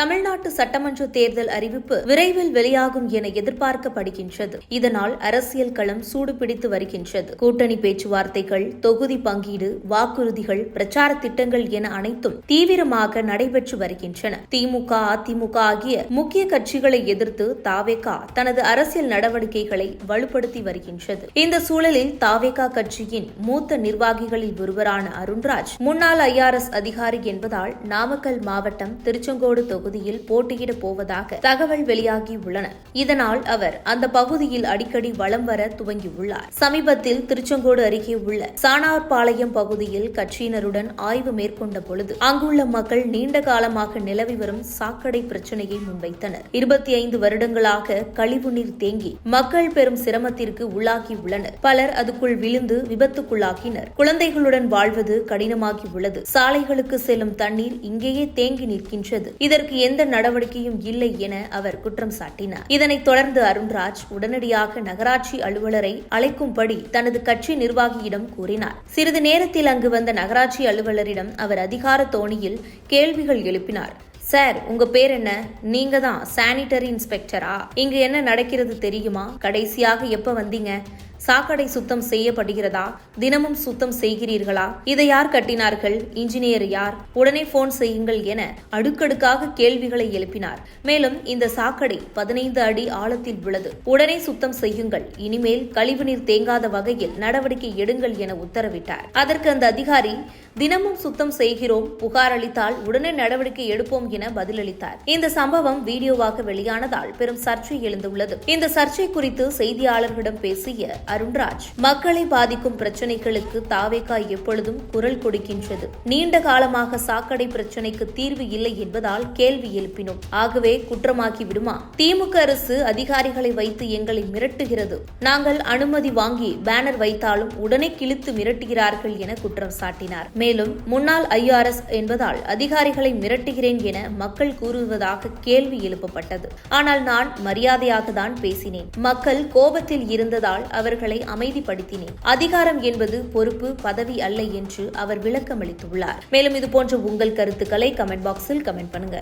தமிழ்நாட்டு சட்டமன்ற தேர்தல் அறிவிப்பு விரைவில் வெளியாகும் என எதிர்பார்க்கப்படுகின்றது. இதனால் அரசியல் களம் சூடுபிடித்து வருகின்றது. கூட்டணி பேச்சுவார்த்தைகள் தொகுதி பங்கீடு வாக்குறுதிகள் பிரச்சார திட்டங்கள் என அனைத்தும் தீவிரமாக நடைபெற்று வருகின்றன. திமுக அதிமுக ஆகிய முக்கிய கட்சிகளை எதிர்த்து தாவேகா தனது அரசியல் நடவடிக்கைகளை வலுப்படுத்தி வருகின்றது. இந்த சூழலில் தாவேகா கட்சியின் மூத்த நிர்வாகிகளில் ஒருவரான அருண்ராஜ் முன்னாள் ஐஆர்எஸ் அதிகாரி என்பதால் நாமக்கல் மாவட்டம் திருச்செங்கோடு தொகுதியில் போட்டியிட போவதாக தகவல் வெளியாகியுள்ளன. இதனால் அவர் அந்த பகுதியில் அடிக்கடி வலம் வர துவங்கியுள்ளார். சமீபத்தில் திருச்செங்கோடு அருகே உள்ள சானார்பாளையம் பகுதியில் கட்சியினருடன் ஆய்வு மேற்கொண்ட பொழுது அங்குள்ள மக்கள் நீண்ட காலமாக நிலவி வரும் சாக்கடை பிரச்சனையை முன்வைத்தனர். இருபத்தி ஐந்து வருடங்களாக கழிவுநீர் தேங்கி மக்கள் பெரும் சிரமத்திற்கு உள்ளாகியுள்ளனர். பலர் அதுக்குள் விழுந்து விபத்துக்குள்ளாகினர். குழந்தைகளுடன் வாழ்வது கடினமாகி உள்ளது சாலைகளுக்கு செல்லும் தண்ணீர் இங்கேயே தேங்கி நிற்கின்றது. இதற்கு இதற்கு எந்த நடவடிக்கையும் இல்லை என அவர் குற்றம் சாட்டினார். இதனைத் தொடர்ந்து அருண்ராஜ் உடனடியாக நகராட்சி அலுவலரை அழைக்கும்படி தனது கட்சி நிர்வாகியிடம் கூறினார். சிறிது நேரத்தில் அங்கு வந்த நகராட்சி அலுவலரிடம் அவர் அதிகார தோணியில் கேள்விகள் எழுப்பினார். சார் உங்க பேர் என்ன? நீங்க தான் சானிட்டரி இன்ஸ்பெக்டரா இங்க என்ன நடக்கிறது தெரியுமா? கடைசியாக எப்ப வந்தீங்க? சாக்கடை சுத்தம் செய்யப்படுகிறதா? தினமும் சுத்தம் செய்கிறீர்களா? இதை யார் கட்டினார்கள்? இன்ஜினியர் யார்? உடனே போன் செய்யுங்கள் என அடுக்கடுக்காக கேள்விகளை எழுப்பினார். மேலும் இந்த சாக்கடை பதினைந்து அடி ஆழத்தில் உள்ளது உடனே சுத்தம் செய்யுங்கள். இனிமேல் கழிவுநீர் தேங்காத வகையில் நடவடிக்கை எடுங்கள் என உத்தரவிட்டார். அதற்கு அந்த அதிகாரி தினமும் சுத்தம் செய்கிறோம் புகார் அளித்தால் உடனே நடவடிக்கை எடுப்போம் என பதிலளித்தார். இந்த சம்பவம் வீடியோவாக வெளியானதால் பெரும் சர்ச்சை எழுந்துள்ளது. இந்த சர்ச்சை குறித்து செய்தியாளர்களிடம் பேசிய அருண்ராஜ் மக்களை பாதிக்கும் பிரச்சனைகளுக்கு தாவேகா எப்பொழுதும் குரல் கொடுக்கின்றது. நீண்ட காலமாக சாக்கடை பிரச்சனைக்கு தீர்வு இல்லை என்பதால் கேள்வி எழுப்பினோம். ஆகவே குற்றமாக்கி விடுமா திமுக அரசு அதிகாரிகளை வைத்து எங்களை மிரட்டுகிறது. நாங்கள் அனுமதி வாங்கி பேனர் வைத்தாலும் உடனே கிழித்து மிரட்டுகிறார்கள் என குற்றம் சாட்டினார். மேலும் முன்னாள் ஐஆர்எஸ் என்பதால் அதிகாரிகளை மிரட்டுகிறேன் என மக்கள் கூறுவதாக கேள்வி எழுப்பப்பட்டது. ஆனால் நான் மரியாதையாக தான் பேசினேன். மக்கள் கோபத்தில் இருந்ததால் அவர்களை அமைதிப்படுத்தினேன். அதிகாரம் என்பது பொறுப்பு பதவி அல்ல என்று அவர் விளக்கமளித்துள்ளார். மேலும் இதுபோன்ற உங்கள் கருத்துக்களை கமெண்ட் பாக்ஸில் கமெண்ட் பண்ணுங்க.